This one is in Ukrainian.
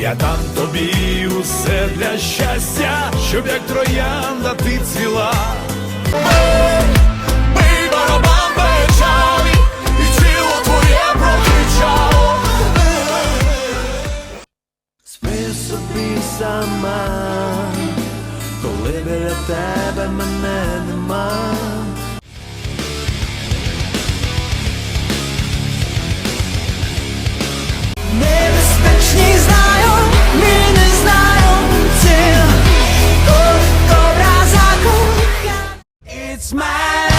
Я дам тобі усе для щастя, щоб як троянда ти цвіла. Спи собі сама, коли біля тебе мене smile.